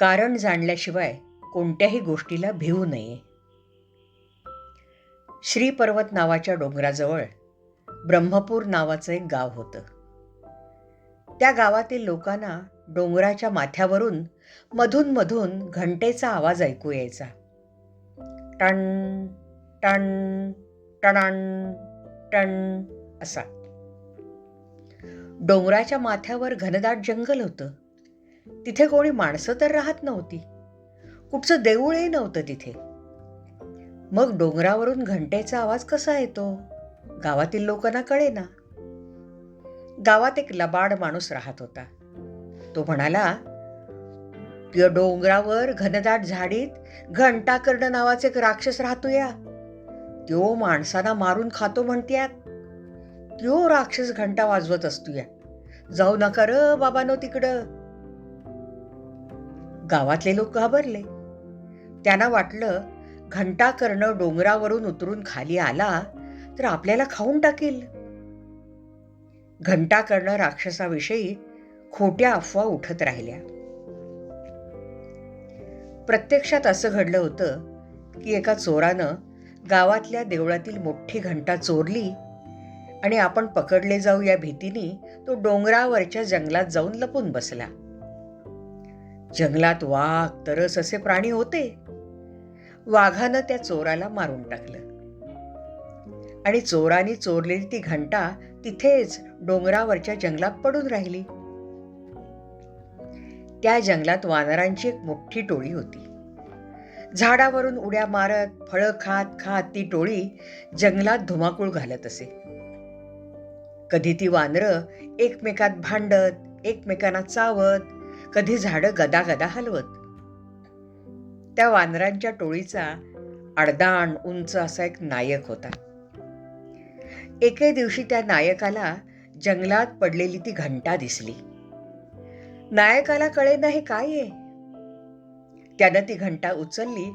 कारण जाणल्याशिवाय कोणत्याही गोष्टीला भिवू नये. श्रीपर्वत नावाच्या डोंगराजवळ ब्रह्मपूर नावाचं एक गाव होतं. त्या गावातील लोकांना डोंगराच्या माथ्यावरून मधून मधून घंटेचा आवाज ऐकू यायचा. टण टण टणाण टण असा. डोंगराच्या माथ्यावर घनदाट जंगल होतं. तिथे कोणी माणसं तर राहत नव्हती. कुठचं देऊळही नव्हतं तिथे. मग डोंगरावरून घंटेचा आवाज कसा येतो? गावातील लोकांना कळेना. गावात एक लबाड माणूस राहत होता. तो म्हणाला डोंगरावर घनदाट झाडीत घंटाकर्ण नावाचे एक राक्षस राहतो या. त्यो माणसांना मारून खातो म्हणत्यात. त्यो राक्षस घंटा वाजवत असतो या. जाऊ नका र बाबानो तिकडं. गावातले लोक घाबरले. त्यांना वाटलं घंटा कर्ण डोंगरावरून उतरून खाली आला तर आपल्याला खाऊन टाकेल. घंटा कर्ण राक्षसाविषयी खोट्या अफवा उठत राहिल्या. प्रत्यक्षात असं घडलं होतं की एका चोरानं गावातल्या देवळातील मोठी घंटा चोरली आणि आपण पकडले जाऊ या भीतीने तो डोंगरावरच्या जंगलात जाऊन लपून बसला. जंगलात वाघ तरस असे प्राणी होते. वाघानं त्या चोराला मारून टाकलं. आणि चोरानी चोरलेली ती घंटा तिथेच डोंगरावरच्या जंगलात पडून राहिली. त्या जंगलात वानरांची एक मोठी टोळी होती. झाडावरून उड्या मारत फळं खात खात ती टोळी जंगलात धुमाकूळ घालत असे. कधी ती वानरं एकमेकात भांडत एकमेकांना चावत कधी झाडं गदा गदा हलवत. त्या वानरांच्या टोळीचा अडदाण उंच असा एक नायक होता. एके दिवशी त्या नायकाला जंगलात पडलेली ती घंटा दिसली. नायकाला कळे नाही काय आहे त्यानं ती घंटा उचलली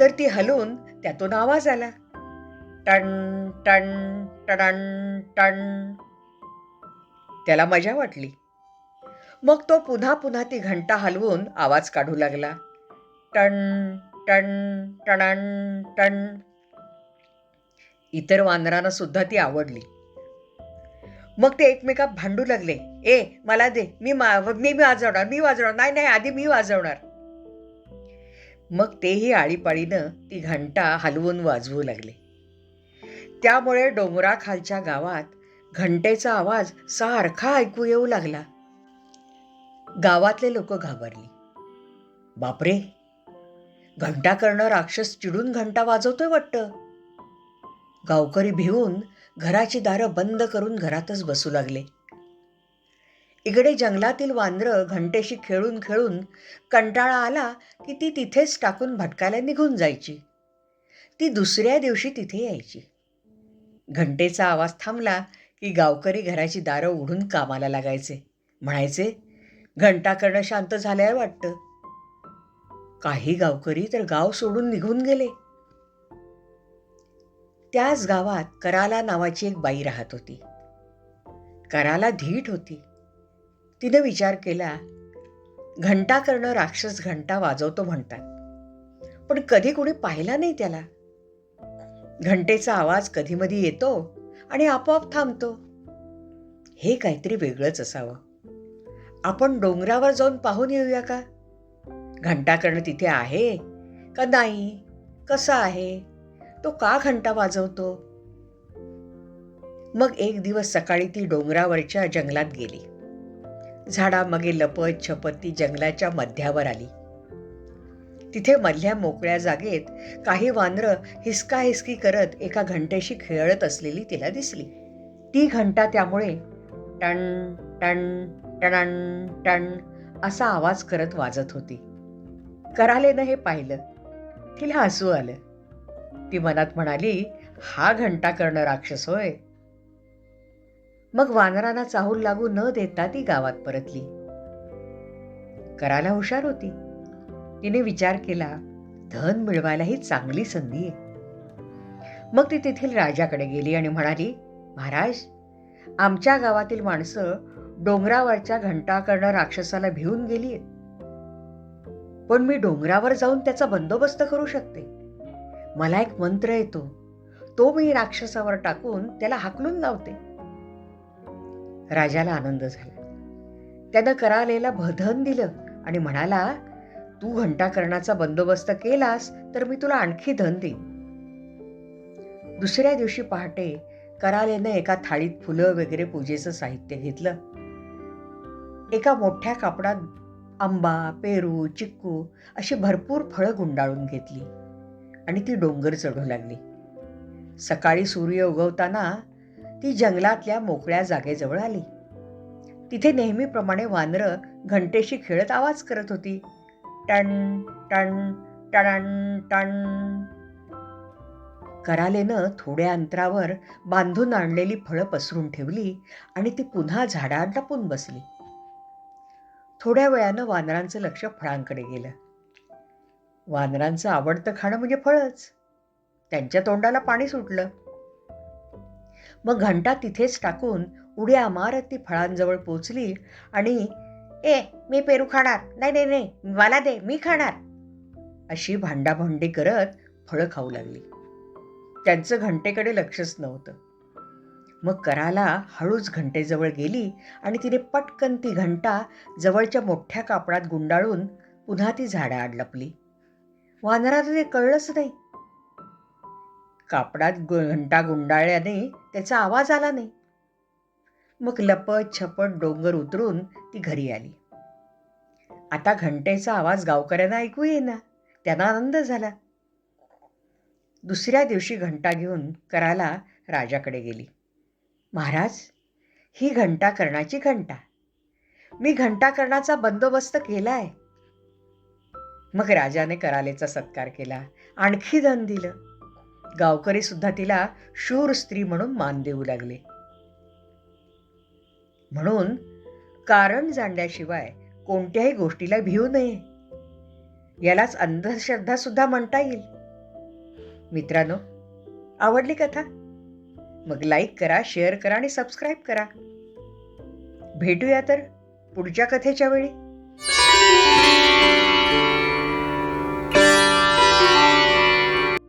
तर ती हलवून त्यातून आवाज आला. टण टण टण टण. त्याला मजा वाटली. मग तो पुन्हा पुन्हा ती घंटा हलवून आवाज काढू लागला. टण टण टणण टण. इतर वानरांना सुद्धा ती आवडली. मग ते एकमेकात भांडू लागले. ए मला दे. मी मा मी वाजवणार मी वाजवणार. नाही नाही आधी मी वाजवणार. मग तेही आळीपाळीनं ती घंटा हलवून वाजवू लागले. त्यामुळे डोंगराखालच्या गावात घंटेचा आवाज सारखा ऐकू येऊ लागला. गावातले लोक घाबरली. बापरे! घंटा करणं राक्षस चिडून घंटा वाजवतोय वाटतं. गावकरी भिवून घराची दारं बंद करून घरातच बसू लागले. इकडे जंगलातील वांद्रं घंटेशी खेळून खेळून कंटाळा आला की ती तिथेच टाकून भटकायला निघून जायची. ती दुसऱ्या दिवशी तिथे यायची. घंटेचा आवाज थांबला की गावकरी घराची दारं उघडून कामाला लागायचे. म्हणायचे घंटा करणं शांत झाल्यावर वाटतं. काही गावकरी तर गाव सोडून निघून गेले. त्याच गावात कराला नावाची एक बाई राहत होती. कराला धीट होती. तिने विचार केला घंटा करणं राक्षस घंटा वाजवतो म्हणतात. पण कधी कोणी पाहिला नाही त्याला. घंटेचा आवाज कधीमधी येतो आणि आपोआप थांबतो. हे काहीतरी वेगळंच असावं. आपण डोंगरावर जाऊन पाहून येऊया का? घंटाकडणं तिथे आहे? का नाही? कसा आहे? तो का घंटा वाजवतो? मग एक दिवस सकाळी ती डोंगरावरच्या जंगलात गेली. झाडामागे लपत छपत ती जंगलाच्या मध्यावर आली. तिथे मधल्या मोकळ्या जागेत काही वानरं हिसका हिसकी करत एका घंट्याशी खेळत असलेली तिला दिसली. ती घंटा त्यामुळे टण टण टणण टण असा आवाज करत वाजत होती. करालेनं हे पाहिलं. तिला हसू आलं. ती मनात म्हणाली हा घंटा करणं राक्षस होय. मग वानरांना चाहूल लागू न देता ती गावात परतली. करायला हुशार होती. तिने विचार केला धन मिळवायला ही चांगली संधी आहे. मग ती तेथील राजाकडे गेली आणि म्हणाली महाराज आमच्या गावातील माणसं डोंगरावरच्या घंटाकर्ण राक्षसाला भिवून गेलीये. पण मी डोंगरावर जाऊन त्याचा बंदोबस्त करू शकते. मला एक मंत्र येतो. तो मी राक्षसावर टाकून त्याला हाकलून लावते. राजाला आनंद झाला. त्यानं करालेला भधन दिलं आणि म्हणाला तू घंटाकर्णाचा बंदोबस्त केलास तर मी तुला आणखी धन देईन. दुसऱ्या दिवशी पहाटे करालेनं एका थाळीत फुलं वगैरे पूजेचं साहित्य घेतलं. एका मोठ्या कापडात आंबा पेरू चिक्कू अशी भरपूर फळं गुंडाळून घेतली आणि ती डोंगर चढू लागली. सकाळी सूर्य उगवताना ती जंगलातल्या मोकळ्या जागेजवळ आली. तिथे नेहमीप्रमाणे वानरं घंटेशी खेळत आवाज करत होती. टण टण टण टण. करालेनं थोड्या अंतरावर बांधून आणलेली फळं पसरून ठेवली आणि ती पुन्हा झाडात लपून बसली. थोड्या वेळानं वानरांचं लक्ष फळांकडे गेलं. वानरांचं आवडतं खाणं म्हणजे फळच. त्यांच्या तोंडाला पाणी सुटलं. मग घंटा तिथेच टाकून उड्या मारत ती फळांजवळ पोचली आणि ए मी पेरू खाणार. नाही नाही नाही. मला दे. मी खाणार. अशी भांडाभांडी करत फळं खाऊ लागली. त्यांचं घंटेकडे लक्षच नव्हतं. मग कराला हळूच घंटेजवळ गेली आणि तिने पटकन ती घंटा जवळच्या मोठ्या कापडात गुंडाळून पुन्हा ती झाडाआड लपली. वानराला ते कळलंच नाही. कापडात गु घंटा गुंडाळल्याने त्याचा आवाज आला नाही. मग लपत छपट डोंगर उतरून ती घरी आली. आता घंटेचा आवाज गावकऱ्यांना ऐकू येईना त्यांना आनंद झाला. दुसऱ्या दिवशी घंटा घेऊन कराला राजाकडे गेली. महाराज ही घंटा करण्याची घंटा. मी घंटा करण्याचा बंदोबस्त केलाय. मग राजाने करालेचा सत्कार केला. आणखी धन दिलं. गावकरी सुद्धा तिला शूर स्त्री म्हणून मान देऊ लागले. म्हणून कारण जाणल्याशिवाय कोणत्याही गोष्टीला भिवू नये. यालाच अंधश्रद्धा सुद्धा म्हणता येईल. मित्रांनो आवडली कथा? मग लाईक करा शेअर करा आणि सबस्क्राईब करा. भेटूया तर पुढच्या कथेच्या वेळी.